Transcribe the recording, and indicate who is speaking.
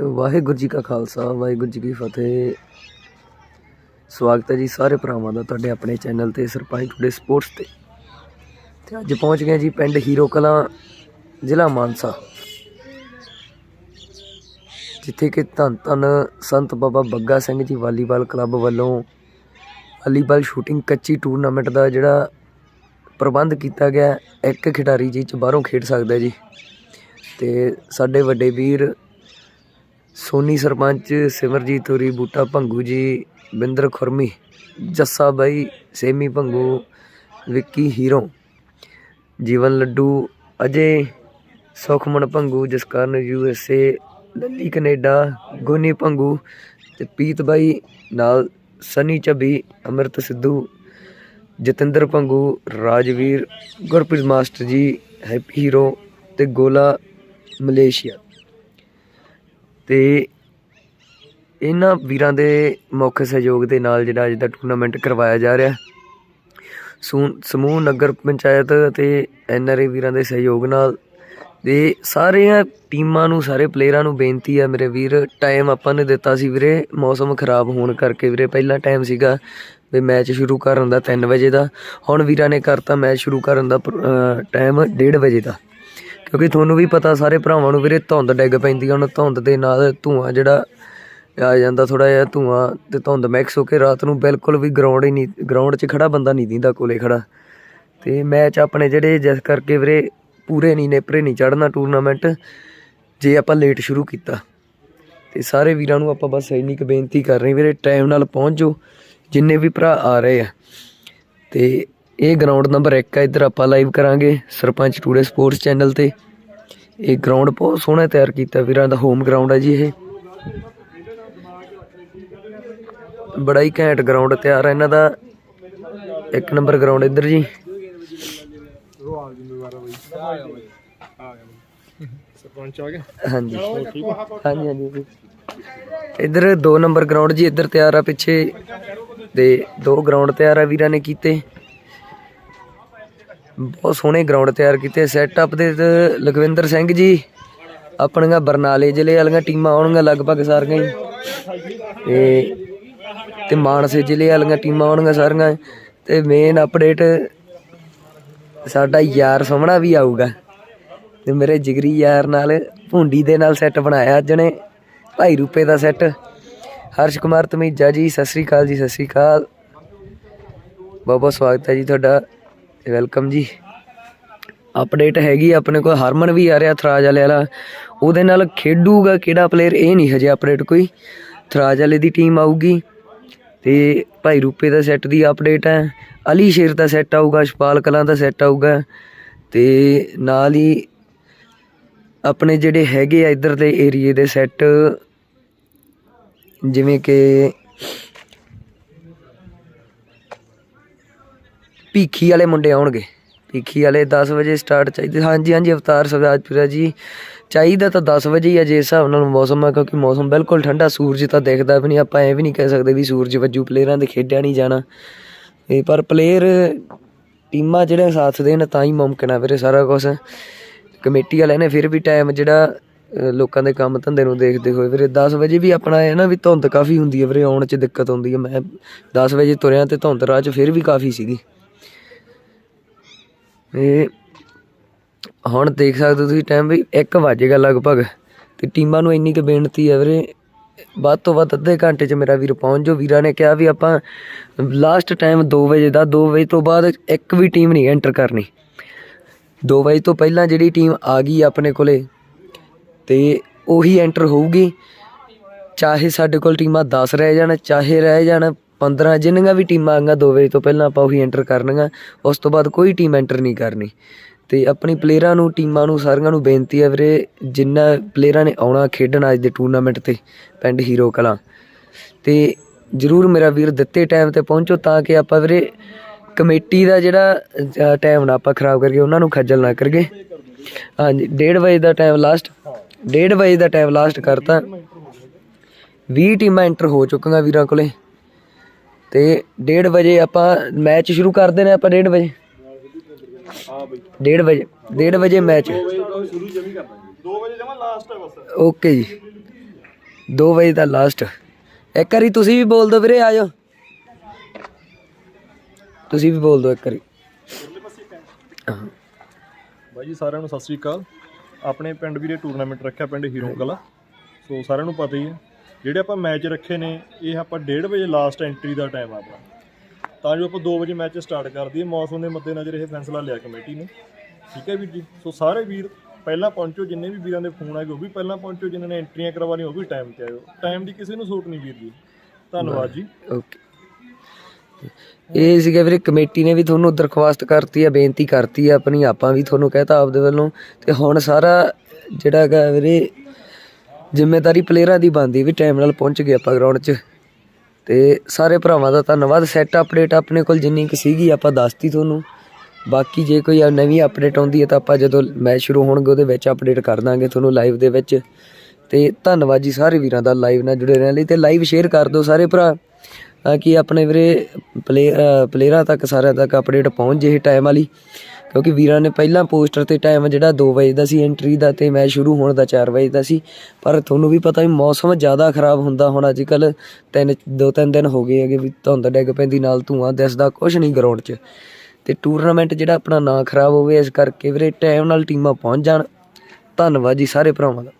Speaker 1: ਵਾਹਿਗੁਰੂ ਜੀ ਕਾ ਖਾਲਸਾ, ਵਾਹਿਗੁਰੂ ਜੀ ਕੀ ਫਤਿਹ। ਸਵਾਗਤ ਹੈ ਜੀ ਸਾਰੇ ਭਰਾਵਾਂ ਦਾ ਤੁਹਾਡੇ ਆਪਣੇ ਚੈਨਲ ਤੇ ਸਰਪੰਚ ਟੁਡੇ ਸਪੋਰਟਸ ਤੇ। ਤੇ ਅੱਜ ਪਹੁੰਚ ਗਏ ਜੀ ਪਿੰਡ ਹੀਰੋ ਕਲਾਂ, ਜ਼ਿਲ੍ਹਾ ਮਾਨਸਾ। ਜਿੱਥੇ ਕਿ ਧੰਨ ਧੰਨ ਸੰਤ ਬਾਬਾ ਬੱਗਾ ਸਿੰਘ ਜੀ ਵਾਲੀਬਾਲ ਕਲੱਬ ਵੱਲੋਂ ਵਾਲੀਬਾਲ ਸ਼ੂਟਿੰਗ ਕੱਚੀ ਟੂਰਨਾਮੈਂਟ ਦਾ ਜਿਹੜਾ ਪ੍ਰਬੰਧ ਕੀਤਾ ਗਿਆ, ਇੱਕ ਖਿਡਾਰੀ ਜੀ ਚ ਬਾਹਰੋਂ ਖੇਡ ਸਕਦਾ ਜੀ। ਤੇ ਸਾਡੇ ਵੱਡੇ ਵੀਰ ਸੋਨੀ ਸਰਪੰਚ, ਸਿਮਰਜੀਤ ਹੋਰੀ, ਬੂਟਾ ਭੰਗੂ ਜੀ, ਬਿੰਦਰ ਖੁਰਮੀ, ਜੱਸਾ ਬਾਈ, Semi Bhangu, Vicky hero. Jeevan Laddu, Ajay Sukhman Bhangu, Jaskaran U S A, Lalli Canada, Goni Bhangu ਤੇ ਪੀਤ ਬਾਈ, ਨਾਲ Sunny Jhabbi, Amrit Sidhu, Jatinder Bhangu, Rajveer, Gurpreet master ji, happy hero ਤੇ ਗੋਲਾ ਮਲੇਸ਼ੀਆ। ਅਤੇ ਇਹਨਾਂ ਵੀਰਾਂ ਦੇ ਮੁੱਖ ਸਹਿਯੋਗ ਦੇ ਨਾਲ ਜਿਹੜਾ ਅੱਜ ਦਾ ਟੂਰਨਾਮੈਂਟ ਕਰਵਾਇਆ ਜਾ ਰਿਹਾ। ਸੂ- ਸਮੂਹ ਨਗਰ ਪੰਚਾਇਤ ਅਤੇ ਐੱਨ ਆਰ ਏ ਵੀਰਾਂ ਦੇ ਸਹਿਯੋਗ ਨਾਲ ਤੇ ਸਾਰੀਆਂ ਟੀਮਾਂ ਨੂੰ, ਸਾਰੇ ਪਲੇਅਰਾਂ ਨੂੰ ਬੇਨਤੀ ਹੈ ਮੇਰੇ ਵੀਰ ਟਾਈਮ ਆਪਾਂ ਨੇ ਦਿੱਤਾ ਸੀ ਵੀਰੇ, ਮੌਸਮ ਖਰਾਬ ਹੋਣ ਕਰਕੇ ਵੀਰੇ ਪਹਿਲਾਂ ਟਾਈਮ ਸੀਗਾ ਵੀ ਮੈਚ ਸ਼ੁਰੂ ਕਰਨ ਦਾ 3 ਵਜੇ ਦਾ। ਹੁਣ ਵੀਰਾਂ ਨੇ ਕਰਤਾ ਮੈਚ ਸ਼ੁਰੂ ਕਰਨ ਦਾ ਟਾਈਮ 1:30 ਵਜੇ ਦਾ। ਕਿਉਂਕਿ ਤੁਹਾਨੂੰ ਵੀ ਪਤਾ ਸਾਰੇ ਭਰਾਵਾਂ ਨੂੰ ਵੀਰੇ ਧੁੰਦ ਡਿੱਗ ਪੈਂਦੀ ਆ ਹੁਣ ਧੁੰਦ ਦੇ ਨਾਲ ਧੂਆਂ ਜਿਹੜਾ ਆ ਜਾਂਦਾ ਥੋੜਾ ਜਿਹਾ ਧੂਆਂ ਤੇ ਧੁੰਦ ਮਿਕਸ ਹੋ ਕੇ ਰਾਤ ਨੂੰ ਬਿਲਕੁਲ ਵੀ ਗਰਾਊਂਡ ਹੀ ਨਹੀਂ ਗਰਾਊਂਡ 'ਚ ਖੜਾ ਬੰਦਾ ਨਹੀਂ ਦਿੰਦਾ ਕੋਲੇ ਖੜਾ ਤੇ ਮੈਚ ਆਪਣੇ ਜਿਹੜੇ ਜਿਸ ਕਰਕੇ ਵੀਰੇ ਪੂਰੇ ਨਹੀਂ ਨੇਪਰੇ ਨਹੀਂ ਚੜਨਾ ਟੂਰਨਾਮੈਂਟ ਜੇ ਆਪਾਂ ਲੇਟ ਸ਼ੁਰੂ ਕੀਤਾ। ਤੇ ਸਾਰੇ ਵੀਰਾਂ ਨੂੰ ਆਪਾਂ ਬਸ ਇੰਨੀ ਕੁ ਬੇਨਤੀ ਕਰ ਰਹੇ ਵੀਰੇ ਟਾਈਮ ਨਾਲ ਪਹੁੰਚ ਜਾਓ ਜਿੰਨੇ ਵੀ ਭਰਾ ਆ ਰਹੇ ਆ। ਤੇ ਇਹ ਗਰਾਊਂਡ ਨੰਬਰ 1 ਆ ਇੱਧਰ ਆਪਾਂ ਲਾਈਵ ਕਰਾਂਗੇ ਸਰਪੰਚ ਟੂਡੇ ਸਪੋਰਟਸ ਚੈਨਲ ਤੇ। ਇਹ ਗਰਾਊਂਡ ਬਹੁਤ ਸੋਹਣਾ ਤਿਆਰ ਕੀਤਾ ਵੀਰਾਂ ਦਾ ਹੋਮ ਗਰਾਊਂਡ ਹੈ ਜੀ ਇਹ। ਬੜਾ ਹੀ ਘੈਂਟ ਗਰਾਊਂਡ ਤਿਆਰ ਹੈ ਇਹਨਾਂ ਦਾ। ਇੱਕ ਨੰਬਰ ਗਰਾਊਂਡ ਇੱਧਰ ਜੀ।
Speaker 2: ਸਰਪੰਚ ਆ ਗਿਆ।
Speaker 1: ਹਾਂਜੀ। ਹਾਂਜੀ ਹਾਂਜੀ ਜੀ। ਇੱਧਰ 2 ਨੰਬਰ ਗਰਾਊਂਡ ਜੀ ਇੱਧਰ ਤਿਆਰ ਆ ਪਿੱਛੇ। ਤੇ ਦੋ ਗਰਾਊਂਡ ਤਿਆਰ ਆ ਵੀਰਾਂ ਨੇ ਕੀਤੇ। ਬਹੁਤ ਸੋਹਣੇ ਗਰਾਊਂਡ ਤਿਆਰ ਕੀਤੇ ਸੈਟਅਪ ਦੇ ਲਖਵਿੰਦਰ ਸਿੰਘ ਜੀ, ਆਪਣੀਆਂ ਬਰਨਾਲੇ ਜ਼ਿਲ੍ਹੇ ਵਾਲੀਆਂ ਟੀਮਾਂ ਆਉਣਗੀਆਂ ਲਗਭਗ ਸਾਰੀਆਂ ਹੀ। ਤੇ ਤੇ ਮਾਨਸੇ ਜ਼ਿਲ੍ਹੇ ਵਾਲੀਆਂ ਟੀਮਾਂ ਆਉਣਗੀਆਂ ਸਾਰੀਆਂ। ਤੇ ਮੇਨ ਅਪਡੇਟ ਸਾਡਾ ਯਾਰ ਸੋਹਣਾ ਵੀ ਆਊਗਾ। ਤੇ ਮੇਰੇ ਜਿਗਰੀ ਯਾਰ ਨਾਲ ਭੁੰਡੀ ਦੇ ਨਾਲ ਸੈੱਟ ਬਣਾਇਆ ਅੱਜ ਨੇ, ਭਾਈ ਰੂਪੇ ਦਾ ਸੈੱਟ ਹਰਸ਼ ਕੁਮਾਰ ਤਮੀਜਾ ਜੀ, ਸਤਿ ਸ੍ਰੀ ਅਕਾਲ ਜੀ, ਸਤਿ ਸ੍ਰੀ ਅਕਾਲ। ਬਹੁਤ ਬਹੁਤ ਸਵਾਗਤ ਹੈ ਜੀ ਤੁਹਾਡਾ। ਵੈਲਕਮ ਜੀ। ਅਪਡੇਟ ਹੈਗੀ ਆਪਣੇ ਕੋਲ ਹਰਮਨ ਵੀ ਆ ਰਿਹਾ, ਥਰਾਜ ਵਾਲੇ ਵਾਲਾ। ਉਹਦੇ ਨਾਲ ਖੇਡੂਗਾ ਕਿਹੜਾ ਪਲੇਅਰ ਇਹ ਨਹੀਂ ਹਜੇ ਅਪਡੇਟ ਕੋਈ। ਥਰਾਜ ਵਾਲੇ ਦੀ ਟੀਮ ਆਊਗੀ। ਤੇ ਭਾਈ ਰੂਪੇ ਦਾ ਸੈੱਟ ਦੀ ਅਪਡੇਟ ਹੈ। ਅਲੀ ਸ਼ੇਰ ਦਾ ਸੈੱਟ ਆਊਗਾ ਸ਼ਪਾਲ ਕਲਾਂ ਦਾ ਸੈੱਟ ਆਊਗਾ। ਤੇ ਨਾਲ ਹੀ ਆਪਣੇ ਜਿਹੜੇ ਹੈਗੇ ਆ ਇੱਧਰ ਦੇ ਏਰੀਏ ਦੇ ਸੈੱਟ ਜਿਵੇਂ ਕਿ ਭੀਖੀ ਵਾਲੇ ਮੁੰਡੇ ਆਉਣਗੇ। ਭੀਖੀ ਵਾਲੇ 10 ਵਜੇ ਸਟਾਰਟ ਚਾਹੀਦੇ। ਹਾਂਜੀ ਹਾਂਜੀ, ਅਵਤਾਰ ਸਵਰਾਜਪੁਰਾ ਜੀ। ਚਾਹੀਦਾ ਤਾਂ 10 ਵਜੇ ਹੀ ਆ ਜੇ ਹਿਸਾਬ ਨਾਲ ਮੌਸਮ ਆ, ਕਿਉਂਕਿ ਮੌਸਮ ਬਿਲਕੁਲ ਠੰਡਾ, ਸੂਰਜ ਤਾਂ ਦਿਖਦਾ ਵੀ ਨਹੀਂ। ਆਪਾਂ ਐ ਵੀ ਨਹੀਂ ਕਹਿ ਸਕਦੇ ਵੀ ਸੂਰਜ ਵੱਜੂ ਪਲੇਅਰਾਂ ਦੇ ਖੇਡਿਆ ਨਹੀਂ ਜਾਣਾ। ਇਹ ਪਰ ਪਲੇਅਰ ਟੀਮਾਂ ਜਿਹੜੇ ਸਾਥ ਦੇਣ, ਤਾਂ ਹੀ ਮੁਮਕਿਨ ਆ ਵੀਰੇ ਸਾਰਾ ਕੁਝ ਕਮੇਟੀ ਵਾਲਿਆਂ ਨੇ ਫਿਰ ਵੀ ਟਾਈਮ ਜਿਹੜਾ ਲੋਕਾਂ ਦੇ ਕੰਮ ਧੰਦੇ ਨੂੰ ਦੇਖਦੇ ਹੋਏ ਵੀਰੇ 10 ਵਜੇ ਵੀ ਆਪਣਾ ਇਹ ਨਾ ਵੀ ਧੁੰਦ ਕਾਫੀ ਹੁੰਦੀ ਹੈ ਵੀਰੇ, ਆਉਣ 'ਚ ਦਿੱਕਤ ਆਉਂਦੀ ਹੈ ਮੈਂ 10 ਵਜੇ ਤੁਰਿਆ ਤੇ ਧੁੰਦ ਰਾਹ 'ਚ ਫਿਰ ਵੀ ਕਾਫੀ ਸੀਗੀ। ਇਹ ਹੁਣ ਦੇਖ ਸਕਦੇ ਹੋ ਤੁਸੀਂ ਟਾਈਮ ਵੀ 1 ਵਜੇਗਾ ਲਗਭਗ, ਤੇ ਟੀਮਾਂ ਨੂੰ ਇੰਨੀ ਕੁ ਬੇਨਤੀ ਹੈ ਵੀਰੇ, ਵੱਧ ਤੋਂ ਵੱਧ ਅੱਧੇ ਘੰਟੇ 'ਚ ਮੇਰਾ ਵੀਰ ਪਹੁੰਚ ਜੋ ਵੀਰਾਂ ਨੇ ਕਿਹਾ ਵੀ ਆਪਾਂ ਲਾਸਟ ਟਾਈਮ 2 ਵਜੇ ਦਾ 2 ਵਜੇ ਤੋਂ ਬਾਅਦ ਇੱਕ ਵੀ ਟੀਮ ਨਹੀਂ ਐਂਟਰ ਕਰਨੀ। 2 ਵਜੇ ਤੋਂ ਪਹਿਲਾਂ ਜਿਹੜੀ ਟੀਮ ਆ ਗਈ ਆਪਣੇ ਕੋਲੇ, ਤੇ ਉਹੀ ਐਂਟਰ ਹੋਊਗੀ। ਚਾਹੇ ਸਾਡੇ ਕੋਲ ਟੀਮਾਂ 10 ਰਹਿ ਜਾਣ, ਚਾਹੇ ਰਹਿ ਜਾਣ 15 ਜਿੰਨੀਆਂ ਵੀ ਟੀਮਾਂ ਆਂਗਾ 2 ਵਜੇ ਤੋਂ ਪਹਿਲਾਂ ਆਪਾਂ ਉਹੀ ਐਂਟਰ ਕਰਨੀਆਂ, ਉਸ ਤੋਂ ਬਾਅਦ ਕੋਈ ਟੀਮ ਐਂਟਰ ਨਹੀਂ ਕਰਨੀ। ਤੇ ਆਪਣੀ ਪਲੇਅਰਾਂ ਨੂੰ, ਟੀਮਾਂ ਨੂੰ, ਸਾਰਿਆਂ ਨੂੰ ਬੇਨਤੀ ਹੈ ਵੀਰੇ, ਜਿੰਨਾ ਪਲੇਅਰਾਂ ਨੇ ਆਉਣਾ ਖੇਡਣ ਅੱਜ ਦੇ ਟੂਰਨਾਮੈਂਟ ਤੇ, ਪਿੰਡ ਹੀਰੋ ਕਲਾਂ ਤੇ ਜਰੂਰ ਮੇਰਾ ਵੀਰ ਦਿੱਤੇ ਟਾਈਮ ਤੇ ਪਹੁੰਚੋ ਤਾਂ ਕਿ ਆਪਾਂ ਵੀਰੇ, ਕਮੇਟੀ ਦਾ ਜਿਹੜਾ ਟਾਈਮ ਨਾ ਆਪਾਂ ਖਰਾਬ ਕਰਕੇ ਉਹਨਾਂ ਨੂੰ ਖੱਜਲ ਨਾ ਕਰਗੇ ਹਾਂਜੀ 1:30 ਵਜੇ ਦਾ ਟਾਈਮ ਲਾਸਟ 1:30 ਵਜੇ ਦਾ ਟਾਈਮ ਲਾਸਟ ਕਰਤਾ। 20 ਟੀਮਾਂ ਐਂਟਰ ਹੋ ਚੁੱਕੀਆਂ ਵੀਰਾਂ ਕੋਲੇ। ਤੇ 1:30 ਵਜੇ ਆਪਾਂ ਮੈਚ ਸ਼ੁਰੂ ਕਰਦੇ ਨੇ ਆਪਾਂ 1:30 ਵਜੇ?
Speaker 2: ਹਾਂ ਬਈ
Speaker 1: 1:30 ਵਜੇ 1:30 ਵਜੇ ਮੈਚ।
Speaker 2: ਸ਼ੁਰੂ ਜਮੀ ਕਰਦਾ 2 ਵਜੇ ਜਮਾ ਲਾਸਟ ਹੈ ਬਸ।
Speaker 1: ਓਕੇ ਜੀ। 2 ਵਜੇ ਦਾ ਲਾਸਟ ਇੱਕ ਵਾਰੀ ਤੁਸੀਂ ਵੀ ਬੋਲ ਦਿਓ ਵੀਰੇ ਆ ਜਾਓ। ਤੁਸੀਂ ਵੀ ਬੋਲ ਦਿਓ ਇੱਕ ਵਾਰੀ।
Speaker 2: ਬਾਈ ਜੀ ਸਾਰਿਆਂ ਨੂੰ ਸਤਿ ਸ੍ਰੀ ਅਕਾਲ। ਆਪਣੇ ਪਿੰਡ ਵੀਰੇ ਟੂਰਨਾਮੈਂਟ ਰੱਖਿਆ ਪਿੰਡ ਹੀਰੋ ਕਲਾ ਸੋ ਸਾਰਿਆਂ ਨੂੰ ਪਤਾ ਹੀ ਹੈ। ਜਿਹੜੇ ਆਪਾਂ ਮੈਚ ਰੱਖੇ ਨੇ, ਇਹ ਆਪਾਂ 1:30 ਵਜੇ ਲਾਸਟ ਐਂਟਰੀ ਦਾ ਟਾਈਮ ਆ ਆਪਣਾ। ਤਾਂ ਜੋ ਆਪਾਂ 2 ਵਜੇ ਮੈਚ ਸਟਾਰਟ ਕਰ ਦਈਏ, ਮੌਸਮ ਦੇ ਮੱਦੇਨਜ਼ਰ ਇਹ ਫੈਸਲਾ ਲਿਆ ਕਮੇਟੀ ਨੇ। ਠੀਕ ਹੈ ਵੀਰ ਜੀ? ਸੋ ਸਾਰੇ ਵੀਰ ਪਹਿਲਾਂ ਪਹੁੰਚੋ, ਜਿੰਨੇ ਵੀ ਵੀਰਾਂ ਦੇ ਫੋਨ ਆਏ ਉਹ ਵੀ ਪਹਿਲਾਂ ਪਹੁੰਚੋ, ਜਿਨ੍ਹਾਂ ਨੇ ਐਂਟਰੀਆਂ ਕਰਵਾਉਣੀਆਂ, ਉਹ ਵੀ ਟਾਈਮ ਤੇ ਆਇਓ। ਟਾਈਮ ਦੀ ਕਿਸੇ ਨੂੰ ਸੋਟ ਨਹੀਂ ਵੀਰ ਜੀ। ਧੰਨਵਾਦ ਜੀ।
Speaker 1: ਓਕੇ ਇਹ ਸੀਗਾ ਵੀਰੇ, ਕਮੇਟੀ ਨੇ ਵੀ ਤੁਹਾਨੂੰ ਦਰਖਾਸਤ ਕਰਤੀ ਆ, ਬੇਨਤੀ ਕਰਤੀ ਆ, ਆਪਣੀ, ਆਪਾਂ ਵੀ ਤੁਹਾਨੂੰ ਕਹਿਤਾ ਆਪਦੇ ਵੱਲੋਂ। ਤੇ ਹੁਣ ਸਾਰਾ ਜਿਹੜਾ ਹੈਗਾ ਵੀਰੇ ਜ਼ਿੰਮੇਵਾਰੀ ਪਲੇਅਰਾਂ ਦੀ ਬਣਦੀ ਵੀ ਟਾਈਮ ਨਾਲ ਪਹੁੰਚ ਗਏ ਆਪਾਂ ਗਰਾਊਂਡ 'ਚ। ਤੇ ਸਾਰੇ ਭਰਾਵਾਂ ਦਾ ਧੰਨਵਾਦ। ਸੈੱਟ ਅਪਡੇਟ ਆਪਣੇ ਕੋਲ ਜਿੰਨੀ ਕੁ ਸੀਗੀ ਆਪਾਂ ਦੱਸਤੀ ਤੁਹਾਨੂੰ। ਬਾਕੀ ਜੇ ਕੋਈ ਨਵੀਂ ਅਪਡੇਟ ਆਉਂਦੀ ਹੈ ਤਾਂ ਆਪਾਂ ਜਦੋਂ ਮੈਚ ਸ਼ੁਰੂ ਹੋਣਗੇ ਉਹਦੇ ਵਿੱਚ ਅਪਡੇਟ ਕਰ ਦਾਂਗੇ ਤੁਹਾਨੂੰ ਲਾਈਵ ਦੇ ਵਿੱਚ। ਤੇ ਧੰਨਵਾਦ ਜੀ ਸਾਰੇ ਵੀਰਾਂ ਦਾ ਲਾਈਵ ਨਾਲ ਜੁੜੇ ਰਹਿਣ ਲਈ ਤੇ ਲਾਈਵ ਸ਼ੇਅਰ ਕਰ ਦਿਓ ਸਾਰੇ ਭਰਾ, ਤਾਂ ਕਿ ਆਪਣੇ ਵੀਰੇ ਪਲੇ ਪਲੇਅਰਾਂ ਤੱਕ, ਸਾਰਿਆਂ ਤੱਕ ਅਪਡੇਟ ਪਹੁੰਚ ਜੇ ਟਾਈਮ ਵਾਲੀ। ਕਿਉਂਕਿ ਵੀਰਾਂ ਨੇ ਪਹਿਲਾਂ ਪੋਸਟਰ ਤੇ ਟਾਈਮ ਜਿਹੜਾ 2 ਵਜੇ ਦਾ ਸੀ ਐਂਟਰੀ ਦਾ ਤੇ ਮੈਚ ਸ਼ੁਰੂ ਹੋਣ ਦਾ 4 ਵਜੇ ਦਾ ਸੀ। ਪਰ ਤੁਹਾਨੂੰ ਵੀ ਪਤਾ ਵੀ ਮੌਸਮ ਜ਼ਿਆਦਾ ਖਰਾਬ ਹੁੰਦਾ ਹੁਣ ਅੱਜ ਕੱਲ ਤਿੰਨ ਦੋ ਤਿੰਨ ਦਿਨ ਹੋ ਗਏ ਹੈਗੇ ਵੀ ਧੁੰਦ ਡਿੱਗ ਪੈਂਦੀ ਨਾਲ ਧੂਆਂ, ਦਿਸਦਾ ਕੁਝ ਨਹੀਂ ਗਰਾਊਂਡ 'ਚ। ਤੇ ਟੂਰਨਾਮੈਂਟ ਜਿਹੜਾ ਆਪਣਾ ਨਾਂ ਖਰਾਬ ਹੋਵੇ, ਇਸ ਕਰਕੇ ਵੀਰੇ ਟਾਈਮ ਨਾਲ ਟੀਮਾਂ ਪਹੁੰਚ ਜਾਣ। ਧੰਨਵਾਦ ਜੀ ਸਾਰੇ ਭਰਾਵਾਂ ਦਾ।